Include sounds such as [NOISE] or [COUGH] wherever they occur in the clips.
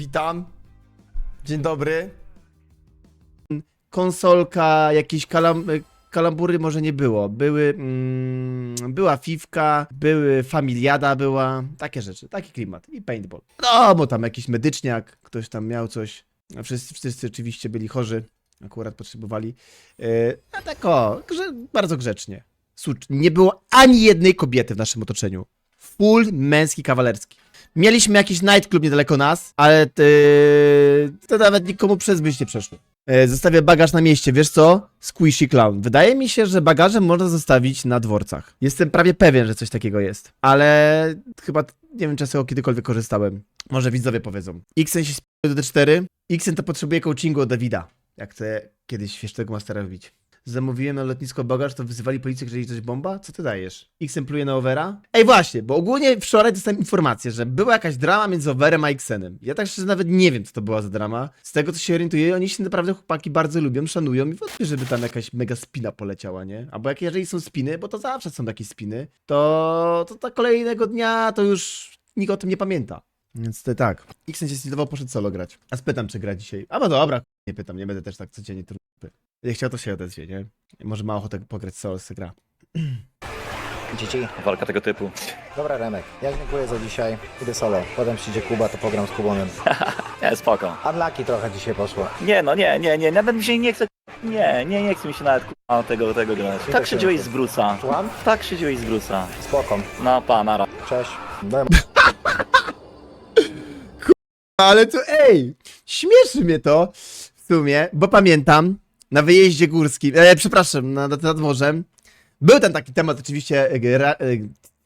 Witam. Dzień dobry. Konsolka, jakieś kalam, kalambury może nie było. Były, mm, była Fifka, były Familiada była, takie rzeczy, taki klimat i paintball. No, bo tam jakiś medyczniak, ktoś tam miał coś. A wszyscy, wszyscy oczywiście byli chorzy, akurat potrzebowali. Yy, a tak o, grze, bardzo grzecznie. Nie było ani jednej kobiety w naszym otoczeniu. Full męski, kawalerski. Mieliśmy jakiś nightclub niedaleko nas, ale ty... to nawet nikomu przez myśl nie przeszło. E, Zostawię bagaż na mieście, wiesz co? Squishy Clown. Wydaje mi się, że bagaże można zostawić na dworcach. Jestem prawie pewien, że coś takiego jest. Ale chyba nie wiem, czy ja z tego kiedykolwiek korzystałem. Może widzowie powiedzą. Xen się sp- do D4. Xen to potrzebuje coachingu od Davida. Jak chcę kiedyś wiesz tego mastera wbić. Zamówiłem na lotnisko bagaż, to wyzywali policję, że coś bomba? Co ty dajesz? Xen pluje na Overa? Ej właśnie, bo ogólnie wczoraj dostałem informację, że była jakaś drama między Overem a Xenem. Ja tak szczerze nawet nie wiem, co to była za drama. Z tego, co się orientuję, oni się naprawdę chłopaki bardzo lubią, szanują i wątpię, żeby tam jakaś mega spina poleciała, nie? Albo jak jeżeli są spiny, bo to zawsze są takie spiny, to, to ta kolejnego dnia to już nikt o tym nie pamięta. Więc to tak. Xen się zdecydował, poszedł solo grać. A spytam, czy gra dzisiaj. A no dobra, nie pytam, nie będę też tak codziennie trudny. Jak chciał, to się odezwie, nie? Może ma ochotę pograć solo, se gra. [CLEARS THROAT] Dzieci. Walka tego typu. Dobra Remek, ja dziękuję za dzisiaj. Idę solo. Potem przyjdzie Kuba, to pogram z Kubonem. [LAUGHS] Nie, spoko. Unlucky trochę dzisiaj poszło. Nie no, nie, nie, nie, nawet mi się nie chce... Nie, nie, nie chce mi się nawet k***a, tego, tego grać. Tak szydziłeś z Brusa. Słucham? Tak szydziłeś z Brusa. Spoko. No, pa, nara. Cześć. [LAUGHS] Byłem Ale to ej, śmieszy mnie to w sumie, bo pamiętam na wyjeździe górskim, e, przepraszam, na, nad, nad morzem, był ten taki temat oczywiście, e, ra, e,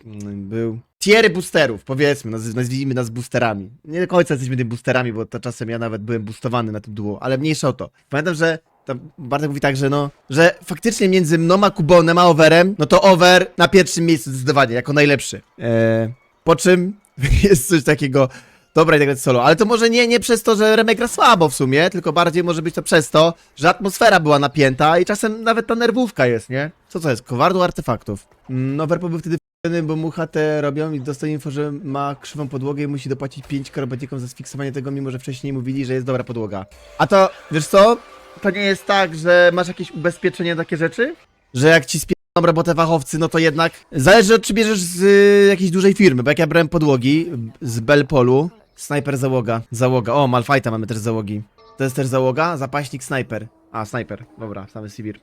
mm, był tiery boosterów, powiedzmy, naz, nazwijmy nas boosterami. Nie do końca jesteśmy tymi boosterami, bo to czasem ja nawet byłem boostowany na tym duo, ale mniejsza o to. Pamiętam, że tam Bartek mówi tak, że no, że faktycznie między mną a Kubonem a Overem, no to Over na pierwszym miejscu zdecydowanie, jako najlepszy. E, po czym [LAUGHS] jest coś takiego, Dobra, idę grać solo, ale to może nie, nie przez to, że Remek gra słabo w sumie, tylko bardziej może być to przez to, że atmosfera była napięta i czasem nawet ta nerwówka jest, nie? Co to jest? Kowadło artefaktów. Mm, No, Werpo był wtedy bo mu HT robią i dostał info, że ma krzywą podłogę i musi dopłacić 5 korobetikom za sfiksowanie tego, mimo że wcześniej mówili, że jest dobra podłoga. A to, wiesz co? To nie jest tak, że masz jakieś ubezpieczenie takie rzeczy? Że jak ci spie robotę fachowcy, no to jednak zależy, czy bierzesz z y, jakiejś dużej firmy, bo jak ja brałem podłogi z Belpolu, snajper załoga, załoga, o, Malfighta mamy też załogi. To jest też załoga, zapaśnik, snajper. A, snajper, dobra, samy Sivir.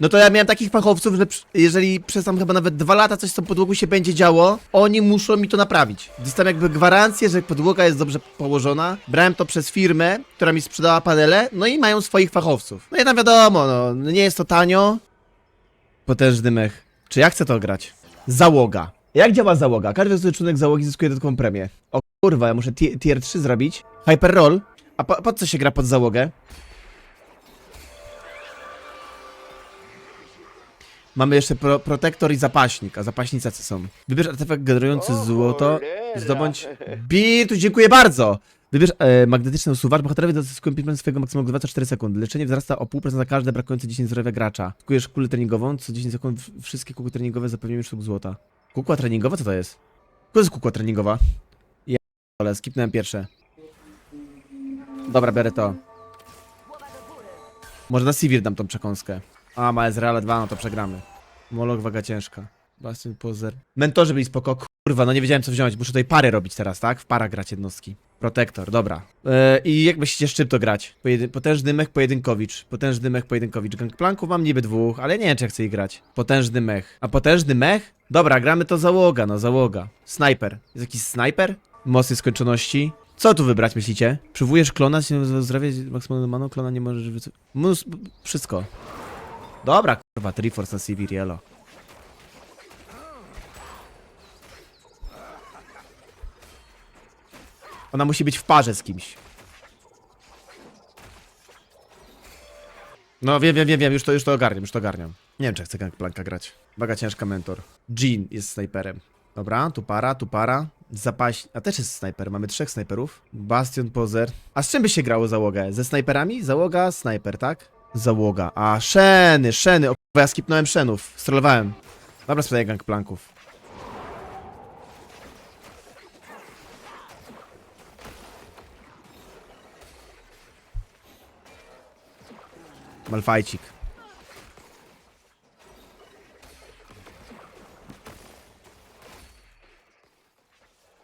No to ja miałem takich fachowców, że jeżeli przez tam chyba nawet dwa lata coś z tą podłogą się będzie działo, oni muszą mi to naprawić. Dostałem jakby gwarancję, że podłoga jest dobrze położona. Brałem to przez firmę, która mi sprzedała panele, no i mają swoich fachowców. No i tam wiadomo, no, nie jest to tanio, Potężny mech. Czy ja chcę to grać? Załoga. Jak działa załoga? Każdy zły członek załogi zyskuje dodatkową premię. O kurwa, ja muszę ti- tier 3 zrobić. Hyper roll. A po, po co się gra pod załogę? Mamy jeszcze pro, protektor i zapaśnik, a zapaśnica co są? Wybierz artefakt generujący złoto, zdobądź... Bitu, dziękuję bardzo! Wybierz e, magnetyczny usuwacz, bohaterowie dozyskują 5% swojego maksimum 24 sekund. Leczenie wzrasta o 0,5% za każde brakujące 10 zdrowia gracza. Kupujesz kulę treningową, co 10 sekund wszystkie kółki treningowe zapewniają sztuk złota. Kukła treningowa? Co to jest? To jest kukła treningowa. Ja ale skipnąłem pierwsze. Dobra, biorę to. Może na Sivir dam tą przekąskę. A, ma Ezreal 2, no to przegramy. Molok, waga ciężka. Bastion, pozer. Mentorzy byli spoko. Kurwa, no nie wiedziałem co wziąć. Muszę tutaj pary robić teraz, tak? W para grać jednostki. Protektor, dobra. Yy, I jak myślicie, z czym to grać? Potężny mech, pojedynkowicz. Potężny mech, pojedynkowicz. Gangplanków mam niby dwóch, ale nie wiem, czy ja chcę ich grać. Potężny mech. A potężny mech? Dobra, gramy to załoga, no załoga. Snajper. Jest jakiś snajper? Mosy skończoności. Co tu wybrać, myślicie? Przywołujesz klona, się zdrowie maksymalną maną, klona nie możesz wyco... Mus... Wszystko. Dobra, kurwa, Triforce na Siviriello. Ona musi być w parze z kimś. No wiem, wiem, wiem, wiem, już to, już to ogarniam, już to ogarniam. Nie wiem, czy chcę Gangplanka grać. Waga ciężka mentor. Jean jest snajperem. Dobra, tu para, tu para. Zapaś... A też jest snajper, mamy trzech snajperów. Bastion, Pozer. A z czym by się grało załogę? Ze snajperami? Załoga, snajper, tak? Załoga. A, szeny, szeny. O, ja skipnąłem szenów. Strollowałem. Dobra, sprzedaję Gangplanków. Malfajcik.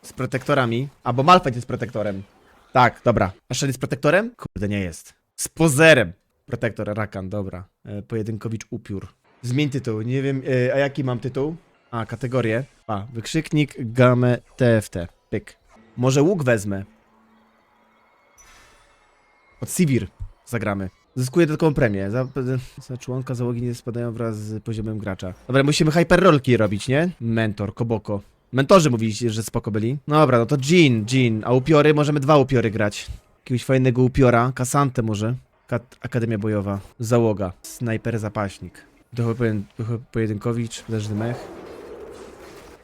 Z protektorami. Albo Malfight jest protektorem. Tak, dobra. A Shen jest protektorem? Kurde, nie jest. Z pozerem. Protektor, Rakan, dobra. E, pojedynkowicz upiór. Zmień tytuł, nie wiem, e, a jaki mam tytuł? A, kategorię. A, wykrzyknik, gamę, TFT. Pyk. Może łuk wezmę. Od Sivir zagramy. Zyskuje dodatkową premię. Za, za członka załogi nie spadają wraz z poziomem gracza. Dobra, musimy hyperrolki robić, nie? Mentor, Koboko. Mentorzy mówiliście, że spoko byli. No dobra, no to Jean, Jean. A upiory? Możemy dwa upiory grać. Jakiegoś fajnego upiora. Kasantę może. Kat Akademia Bojowa. Załoga. Snajper zapaśnik. Duchowy pojen- pojedynkowicz. Potężny mech.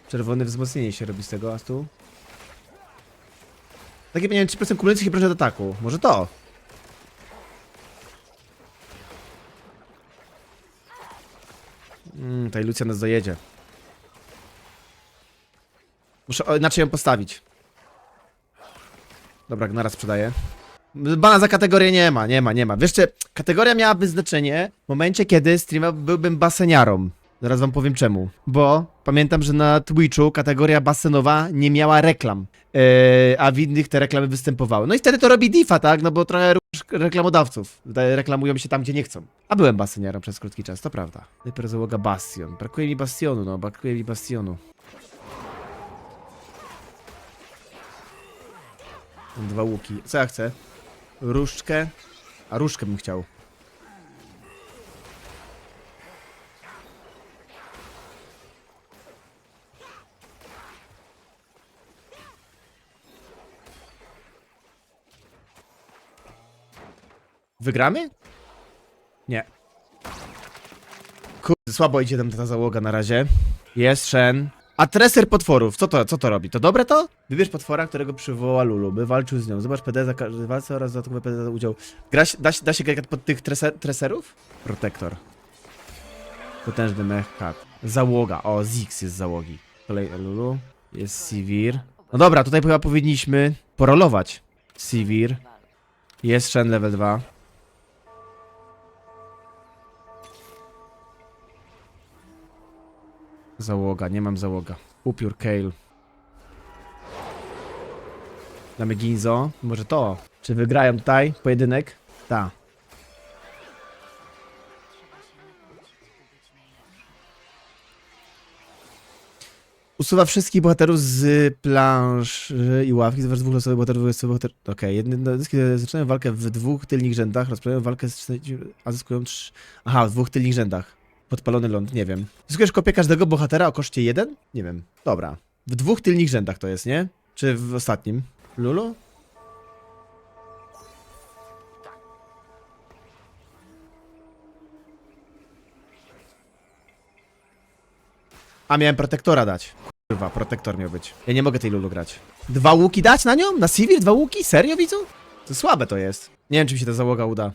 Czerwone wzmocnienie się robi z tego, a tu? Takie miałem 3% kumulujących i proszę do ataku. Może to? Mmm, ta ilucja nas dojedzie. Muszę inaczej ją postawić. Dobra, Gnara sprzedaje. Bana za kategorię nie ma, nie ma, nie ma. Wiesz, kategoria miałaby znaczenie w momencie, kiedy streama byłbym baseniarą. Zaraz wam powiem czemu. Bo pamiętam, że na Twitchu kategoria basenowa nie miała reklam. Yy, a w innych te reklamy występowały. No i wtedy to robi Difa, tak? No bo trochę reklamodawców reklamują się tam, gdzie nie chcą. A byłem baseniarą przez krótki czas, to prawda. Najpierw załoga Bastion. Brakuje mi Bastionu, no, brakuje mi Bastionu. Dwa łuki. Co ja chcę? Różdżkę. A różdżkę bym chciał. Wygramy? Nie. Kurde, słabo idzie tam ta załoga na razie. Jest Shen. A treser potworów, co to, co to robi? To dobre to? Wybierz potwora, którego przywoła Lulu, by walczył z nią. Zobacz PD za każdy walce oraz dodatkowe PD za udział. Gra, da, się- da się grać pod tych treser, treserów? Protektor. Potężny mech, kat. Załoga, o, Zix jest z załogi. Kolej Lulu. Jest Sivir. No dobra, tutaj chyba powinniśmy porolować. Sivir. Jest Shen level 2. Załoga, nie mam załoga. Upiór, Kale. Damy Ginzo. Może to. Czy wygrają tutaj pojedynek? Ta. Usuwa wszystkich bohaterów z planszy i ławki. Zobacz dwóch losowych bohaterów, jest bohater... Okej, okay. jedne dyski zaczynają walkę w dwóch tylnych rzędach, rozpoczynają walkę z... 40 a zyskują trzy... Aha, w dwóch tylnych rzędach. Podpalony ląd, nie wiem. Zyskujesz kopię każdego bohatera o koszcie 1? Nie wiem. Dobra. W dwóch tylnych rzędach to jest, nie? Czy w ostatnim? Lulu? A miałem protektora dać. Kurwa, protektor miał być. Ja nie mogę tej Lulu grać. Dwa łuki dać na nią? Na Sivir? Dwa łuki? Serio, widzu? To słabe to jest. Nie wiem, czy mi się ta załoga uda.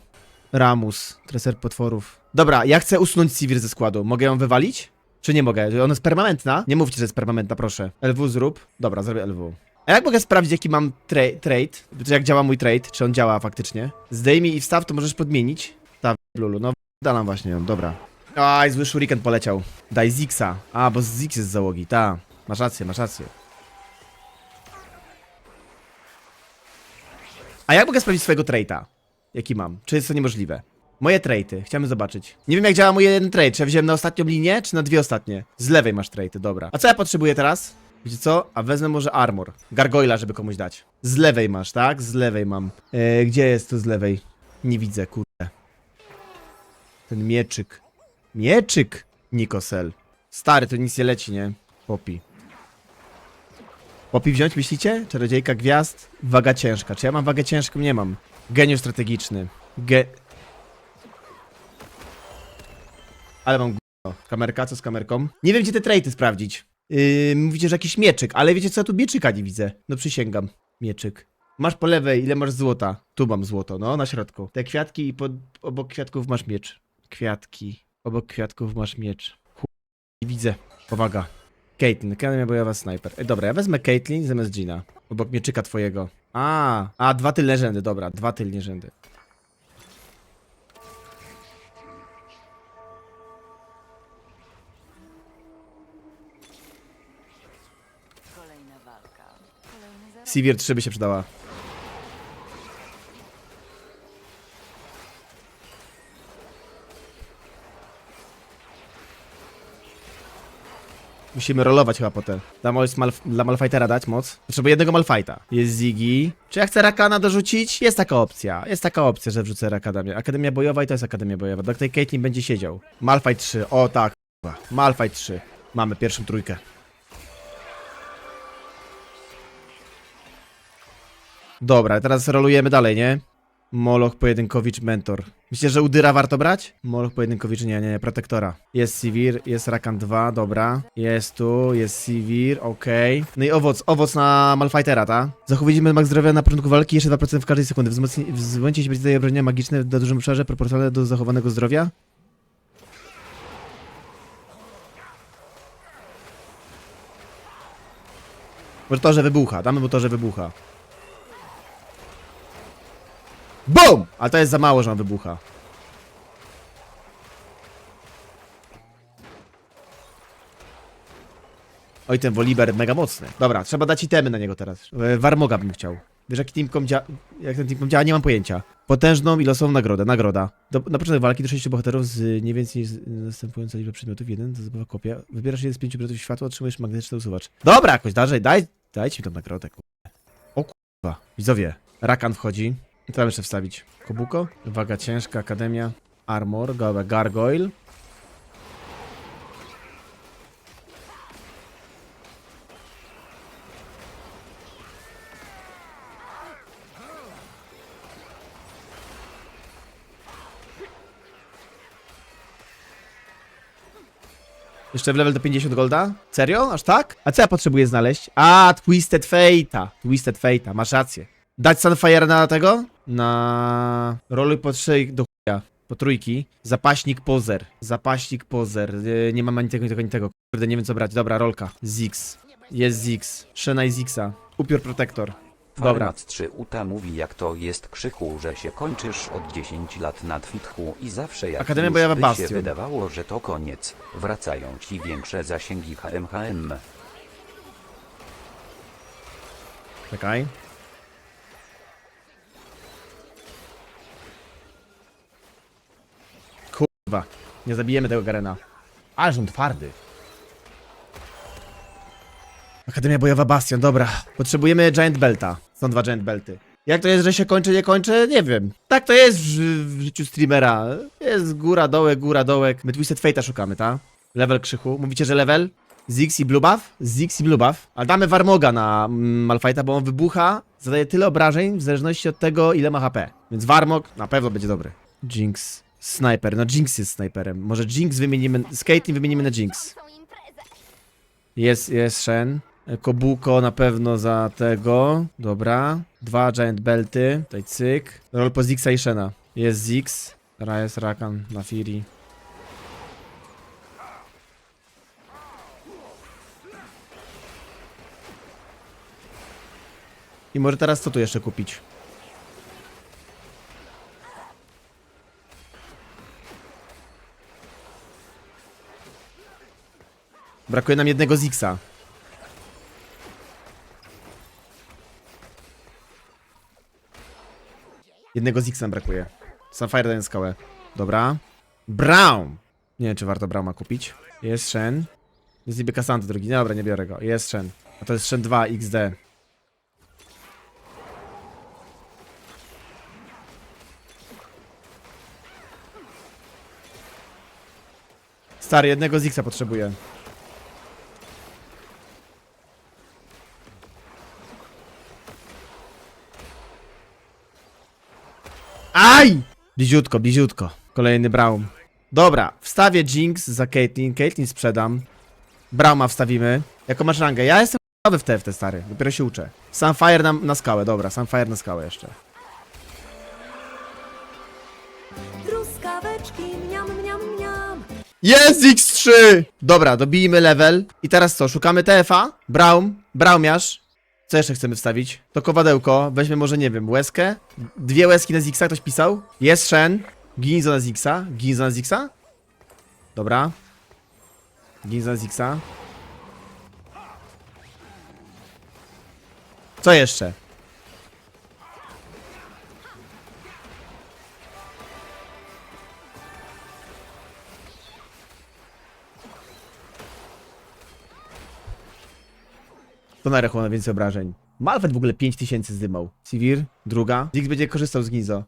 Ramus, treser potworów. Dobra, ja chcę usunąć Sivir ze składu. Mogę ją wywalić? Czy nie mogę? Ona jest permanentna? Nie mówcie, że jest permanentna, proszę. LW zrób. Dobra, zrobię LW. A jak mogę sprawdzić, jaki mam tra- trade? Jak działa mój trade? Czy on działa faktycznie? Zdejmij i wstaw, to możesz podmienić. Ta Lulu, no dalam właśnie ją, dobra. Aj, zły shuriken poleciał. Daj Zixa. A, bo Zix jest z załogi, ta. Masz rację, masz rację. A jak mogę sprawdzić swojego traita? Jaki mam? Czy jest to niemożliwe? Moje traity, chciałbym zobaczyć. Nie wiem jak działa mój jeden trade, czy ja wziąłem na ostatnią linię, czy na dwie ostatnie? Z lewej masz traity, dobra. A co ja potrzebuję teraz? Wiecie co? A wezmę może armor. Gargoyla, żeby komuś dać. Z lewej masz, tak? Z lewej mam. E, gdzie jest to z lewej? Nie widzę, kurde. Ten mieczyk. Mieczyk! Nikosel. Stary, to nic nie leci, nie? Popi. Popi wziąć, myślicie? Czarodziejka gwiazd, waga ciężka. Czy ja mam wagę ciężką? Nie mam. Geniusz strategiczny. Ge... Ale mam gówno. Kamerka, co z kamerką? Nie wiem, gdzie te traity sprawdzić. Yy, mówicie, że jakiś mieczyk, ale wiecie co, ja tu mieczyka nie widzę. No przysięgam. Mieczyk. Masz po lewej, ile masz złota? Tu mam złoto, no, na środku. Te kwiatki i pod, obok kwiatków masz miecz. Kwiatki. Obok kwiatków masz miecz. Chu... Nie widzę. Powaga. Caitlyn, Akademia Bojowa Sniper. E, dobra, ja wezmę Caitlyn zamiast Gina. Obok mieczyka twojego. A, a dwa tylne rzędy, dobra, dwa tylne rzędy. Kolejna walka. Sivir 3 by się przydała. Musimy rolować chyba potem. Dla, Mal- Malf- dla Malfightera dać moc. Potrzebuję jednego Malfighta. Jest Ziggy. Czy ja chcę Rakana dorzucić? Jest taka opcja. Jest taka opcja, że wrzucę Akademię. Akademia bojowa i to jest Akademia bojowa. Do tej Caitlyn będzie siedział. Malfight 3. O tak. Malfight 3. Mamy pierwszą trójkę. Dobra, teraz rolujemy dalej, nie? Moloch, Pojedynkowicz, Mentor. Myślicie, że Udyra warto brać? Moloch, Pojedynkowicz, nie, nie, nie, Protektora. Jest Sivir, jest Rakan 2, dobra. Jest tu, jest Sivir, okej. No i owoc, owoc na Malfightera, ta? Zachowujemy max zdrowia na początku walki, jeszcze 2% w każdej sekundy. Wzmocni- W momencie, jeśli będzie daje obrażenia magiczne na dużym obszarze, proporcjonalne do zachowanego zdrowia. Może to, że wybucha, damy mu to, że wybucha. BUM! Ale to jest za mało, że on wybucha. Oj, ten Woliber mega mocny. Dobra, trzeba dać itemy na niego teraz. E, Warmoga bym chciał. Wiesz, jak, teamcom dzia- jak ten teamcom działa, nie mam pojęcia. Potężną i losową nagrodę, nagroda. Do, na początek walki do 6 bohaterów z nie więcej niż następująca liczba przedmiotów. Jeden, to zabawa kopia. Wybierasz jeden z pięciu przedmiotów światła, otrzymujesz magnetyczny usuwacz. Dobra, jakoś dalej, daj, dajcie mi tą nagrodę, kurwa. O kurwa. Widzowie, Rakan wchodzi. Tam jeszcze wstawić? Kobuko? Waga ciężka, akademia. Armor, dobra, gargoyle. Jeszcze w level do 50 golda? Serio? Aż tak? A co ja potrzebuję znaleźć? A, Twisted Fate'a. Twisted Fate'a, masz rację. Dać Sunfire na tego? Na... Roluj po trzej do chuja. Po trójki. Zapaśnik pozer. Zapaśnik pozer. Yy, nie mam ani tego, ani tego, ani tego. Kurde, nie wiem co brać. Dobra, rolka. Zix. Jest Zix. Shena i Zixa. Upiór Protektor. Dobra. Farmat 3 Uta mówi jak to jest krzyku, że się kończysz od 10 lat na Twitchu i zawsze jak Akademia już Bojowa by Bastion. się wydawało, że to koniec, wracają ci większe zasięgi HMHM. Czekaj. Nie zabijemy tego Garena. Ależ on twardy. Akademia Bojowa Bastion, dobra. Potrzebujemy Giant Belta. Są dwa Giant Belty. Jak to jest, że się kończy, nie kończy? Nie wiem. Tak to jest w, w życiu streamera. Jest góra, dołek, góra, dołek. My Twisted Fate'a szukamy, ta? Level krzychu. Mówicie, że level? Zix i Buff? Zix i Blue Buff. Ale damy Warmoga na mm, Malfighta, bo on wybucha, zadaje tyle obrażeń w zależności od tego, ile ma HP. Więc Warmog na pewno będzie dobry. Jinx. Sniper. No Jinx jest snajperem. Może Jinx wymienimy... Skating wymienimy na Jinx. Jest, jest Shen. Kobuko na pewno za tego. Dobra. Dwa Giant Belty. Tutaj cyk. Roll po Zixa i Shena. Jest Zix. Teraz jest Rakan na Fury. I może teraz co tu jeszcze kupić? Brakuje nam jednego Zixa. Jednego Zixa brakuje. Sapphire daje skałę. Dobra. Brown! Nie wiem, czy warto Brauma kupić. Jest Shen. Jest niby Cassandra drugi. Dobra, nie biorę go. Jest Shen. A to jest Shen 2 XD. Stary, jednego Zixa potrzebuję. Aj! Bliziutko, bliziutko. Kolejny Braum. Dobra, wstawię Jinx za Caitlyn. Caitlyn sprzedam. Brauma wstawimy. Jako masz rangę. Ja jestem nowy w te stary. Dopiero się uczę. Sunfire na, na skałę, dobra. Sunfire na skałę jeszcze. Truskaweczki, mniam, mniam, mniam. Jest X3! Dobra, dobijmy level. I teraz co? Szukamy TFA? Braum? Braumiarz? Co jeszcze chcemy wstawić? To kowadełko. Weźmy może, nie wiem, łezkę? Dwie łezki na Zixa, ktoś pisał? Jest Shen. Ginzo na Zixa. Ginzo na Zixa? Dobra. Ginzo na Zixa. Co jeszcze? To na ma więcej obrażeń. Malfet w ogóle 5000 zdymał. Sivir, druga. Ziggs będzie korzystał z Ginzo.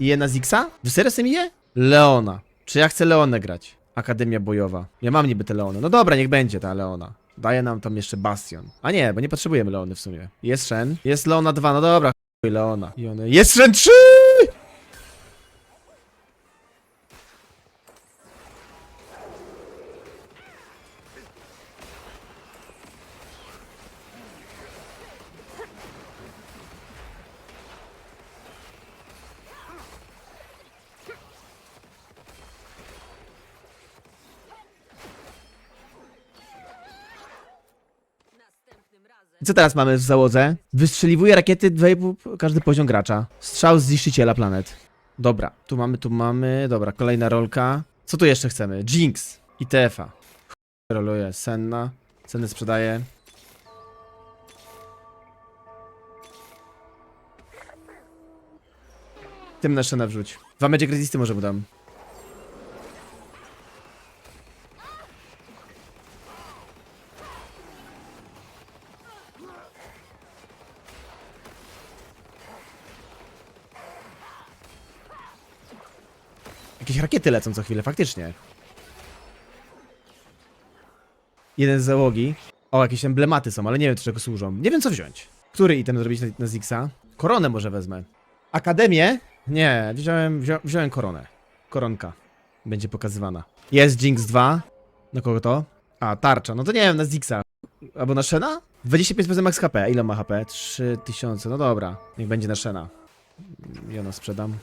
I jedna Zixa? Wy serio sobie je? Leona. Czy ja chcę Leonę grać? Akademia bojowa. Ja mam niby tę Leonę. No dobra, niech będzie ta Leona. Daje nam tam jeszcze Bastion. A nie, bo nie potrzebujemy Leony w sumie. Jest Shen. Jest Leona 2, no dobra. Leona. Jest Shen 3! I co teraz mamy w załodze? Wystrzeliwuje rakiety 2,5 każdy poziom gracza. Strzał z zniszczyciela planet. Dobra, tu mamy, tu mamy. Dobra, kolejna rolka. Co tu jeszcze chcemy? Jinx i TF-a. Roluje Senna. Ceny sprzedaje. Tym na szenę wrzuć. Dwa Magic Resisty może mu dam. Jakieś rakiety lecą co chwilę, faktycznie. Jeden z załogi. O, jakieś emblematy są, ale nie wiem do czego służą. Nie wiem co wziąć. Który item zrobić na, na Zixa? Koronę może wezmę. Akademię? Nie, wziąłem, wzią, wziąłem koronę. Koronka. Będzie pokazywana. Jest Jinx 2. Na kogo to? A, tarcza. No to nie wiem, na Zixa. Albo na Shena? 25% max HP. Ile ma HP? 3000. No dobra. Niech będzie na Shena. Ja no sprzedam.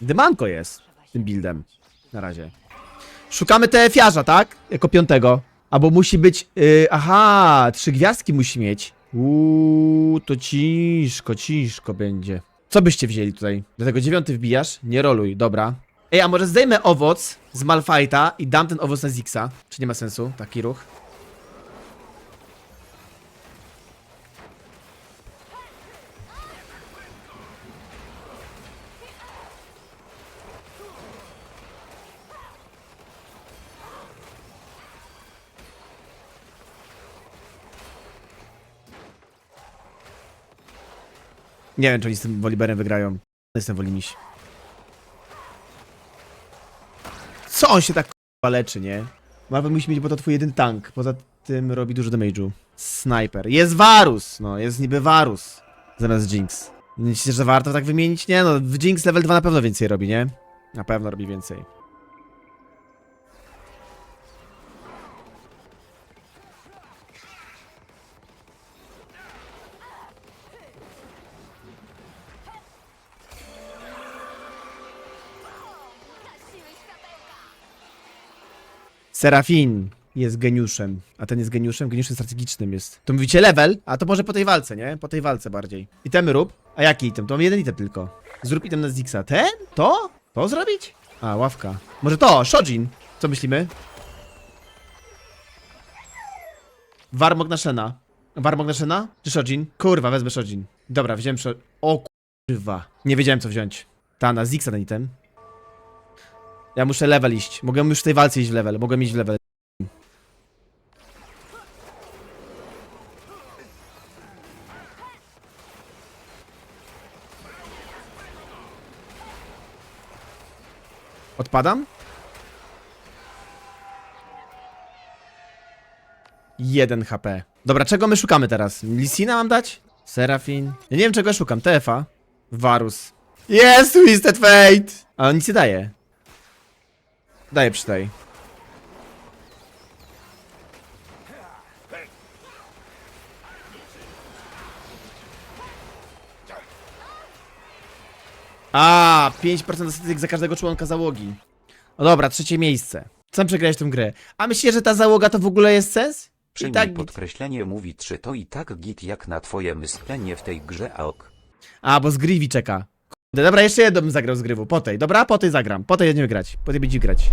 Dymanko jest tym buildem. Na razie. Szukamy TF-iarza, tak? Jako piątego. Albo musi być... Yy, aha, trzy gwiazdki musi mieć. Uuu, to ciężko, ciężko będzie. Co byście wzięli tutaj? Do tego dziewiąty wbijasz? Nie roluj, dobra. Ej, a może zdejmę owoc z Malfighta i dam ten owoc na Zixa? Czy nie ma sensu taki ruch? Nie wiem, czy oni z tym Woliberem wygrają. Jestem Wolimiś. Co on się tak k***a leczy, nie? Marvel musi mieć, bo to twój jeden tank. Poza tym robi dużo damage'u. Sniper. Jest Varus! No, jest niby Varus. Zamiast Jinx. Myślicie, że warto tak wymienić? Nie no, Jinx level 2 na pewno więcej robi, nie? Na pewno robi więcej. Serafin jest geniuszem, a ten jest geniuszem, geniuszem strategicznym jest. To mówicie level, a to może po tej walce, nie? Po tej walce bardziej. Itemy rób. A jaki item? To mam jeden item tylko. Zrób item na Zixa. Ten? To? To zrobić? A, ławka. Może to, Shojin. Co myślimy? Warmog na Shena. Warmog na Shena? Czy Shojin? Kurwa, wezmę Shojin. Dobra, wziąłem Shojin. O kurwa. Nie wiedziałem co wziąć. Ta, na Zixa ten item. Ja muszę level iść. Mogę już w tej walce iść w level. Mogę iść w level. Odpadam? Jeden HP. Dobra, czego my szukamy teraz? Lisina mam dać? Serafin? Ja nie wiem czego ja szukam. TFA? Varus. Jest Twisted Fate! Ale on nic nie daje. Daję przytaj. A, 5% statystyk za każdego członka załogi. No dobra, trzecie miejsce. Chcę przegrać tę grę. A myślicie, że ta załoga to w ogóle jest sens? Przyjmij tak git. podkreślenie mówi czy to i tak git jak na twoje myślenie w tej grze a ok. A, bo z Grivi czeka. Dobra, jeszcze jedną bym zagrał z grywu. Po tej, dobra? Po tej zagram. Po tej będziemy grać. Po tej będziemy grać.